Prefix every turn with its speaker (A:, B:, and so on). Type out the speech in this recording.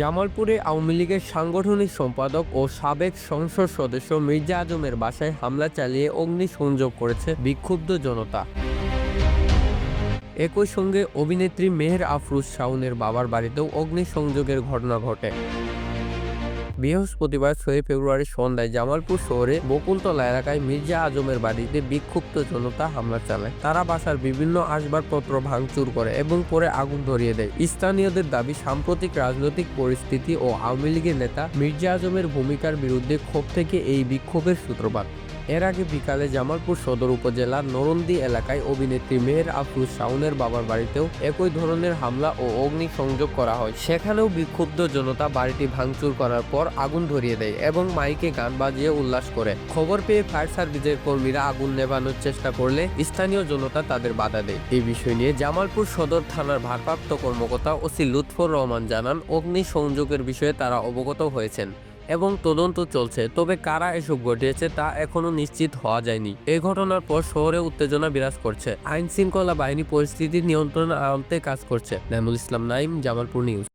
A: জামালপুরে আওয়ামী লীগের সাংগঠনিক সম্পাদক ও সাবেক সংসদ সদস্য মির্জা আজমের বাসায় হামলা চালিয়ে অগ্নিসংযোগ করেছে বিক্ষুব্ধ জনতা। একই সঙ্গে অভিনেত্রী মেহের আফরুজ শাওনের বাবার বাড়িতেও অগ্নিসংযোগের ঘটনা ঘটে। বৃহস্পতিবার ছয় ফেব্রুয়ারি সন্ধ্যায় জামালপুর শহরে বকুলতলা এলাকায় মির্জা আজমের বাড়িতে বিক্ষুব্ধ জনতা হামলা চালায়। তারা বাসার বিভিন্ন আসবাবপত্র ভাঙচুর করে এবং পরে আগুন ধরিয়ে দেয়। স্থানীয়দের দাবি, সাম্প্রতিক রাজনৈতিক পরিস্থিতি ও আওয়ামী লীগের নেতা মির্জা আজমের ভূমিকার বিরুদ্ধে ক্ষোভ থেকে এই বিক্ষোভের সূত্রপাত। এর আগে বিকালে জামালপুর সদর উপজেলার নরন্দি এলাকায় অভিনেত্রী মেহের আফরুজ শাওনের বাবার বাড়িতেও একই ধরনের হামলা ও অগ্নি সংযোগ করা হয়। সেখানেও বিক্ষুব্ধ জনতা বাড়িটি ভাঙচুর করার পর আগুন ধরিয়ে দেয় এবং মাইকে গান বাজিয়ে উল্লাস করে। খবর পেয়ে ফায়ার সার্ভিসের কর্মীরা আগুন নেভানোর চেষ্টা করলে স্থানীয় জনতা তাদের বাধা দেয়। এই বিষয় নিয়ে জামালপুর সদর থানার ভারপ্রাপ্ত কর্মকর্তা ওসি লুৎফর রহমান জানান, অগ্নিসংযোগের বিষয়ে তারা অবগত হয়েছেন। এবং তদন্ত চলছে। তবে কারা এসব ঘটিয়েছে তা এখনও নিশ্চিত হওয়া যায়নি। এই ঘটনার পর শহরে উত্তেজনা বিরাজ করছে। আইন শৃঙ্খলা বাহিনী পরিস্থিতি নিয়ন্ত্রণে আনতে কাজ করছে। নাইমুল ইসলাম, নাইম, জামালপুর নিউজ।